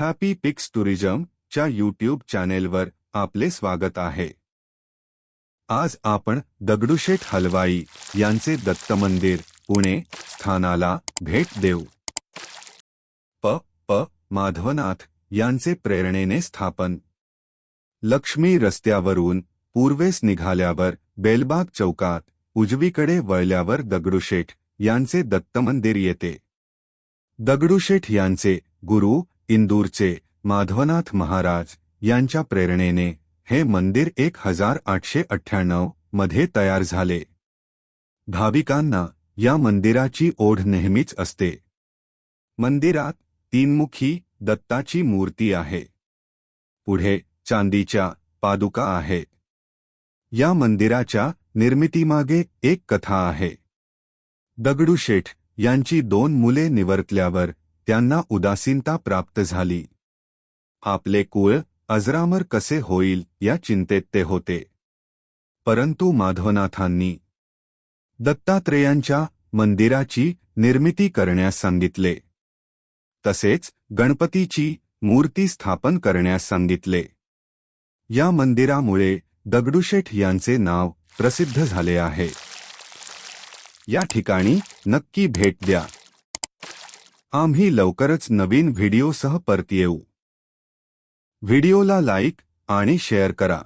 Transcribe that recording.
Happy पिक्स tourism च्या YouTube चॅनेलवर आपले स्वागत आहे. आज आपण दगडूशेठ हलवाई यांचे दत्त मंदिर पुणे स्थानाला भेट देऊ. प प माधवनाथ यांचे प्रेरणेने स्थापन. लक्ष्मी रस्त्यावरून पूर्वेस निघाल्यावर बेलबाग चौकात उजवीकडे वळल्यावर दगडूशेठ यांचे दत्त मंदिर येते. दगडूशेठ यांचे गुरु इंदूरचे माधवनाथ महाराज यांच्या प्रेरणेने हे मंदिर एक हजार आठशे अठ्ठ्याण्णवमध्ये तयार झाले. भाविकांना या मंदिराची ओढ नेहमीच असते. मंदिरात तीनमुखी दत्ताची मूर्ती आहे. पुढे चांदीच्या पादुका आहे. या मंदिराच्या निर्मितीमागे एक कथा आहे. दगडूशेठ यांची दोन मुले निवर्तल्यावर त्यांना उदासीनता प्राप्त झाली. आपले कुळ अजरामर कसे होईल या चिंतेत ते होते. परंतु माधवनाथांनी दत्तात्रेयांच्या मंदिराची निर्मिती करण्यास सांगितले. तसेच गणपतीची मूर्ती स्थापन करण्यास सांगितले. या मंदिरामुळे दगडूशेठ यांचे नाव प्रसिद्ध झाले आहे. या ठिकाणी नक्की भेट द्या. आम्ही लवकरच नवीन व्हिडिओसह परत येऊ. व्हिडिओला लाईक आणि शेअर करा.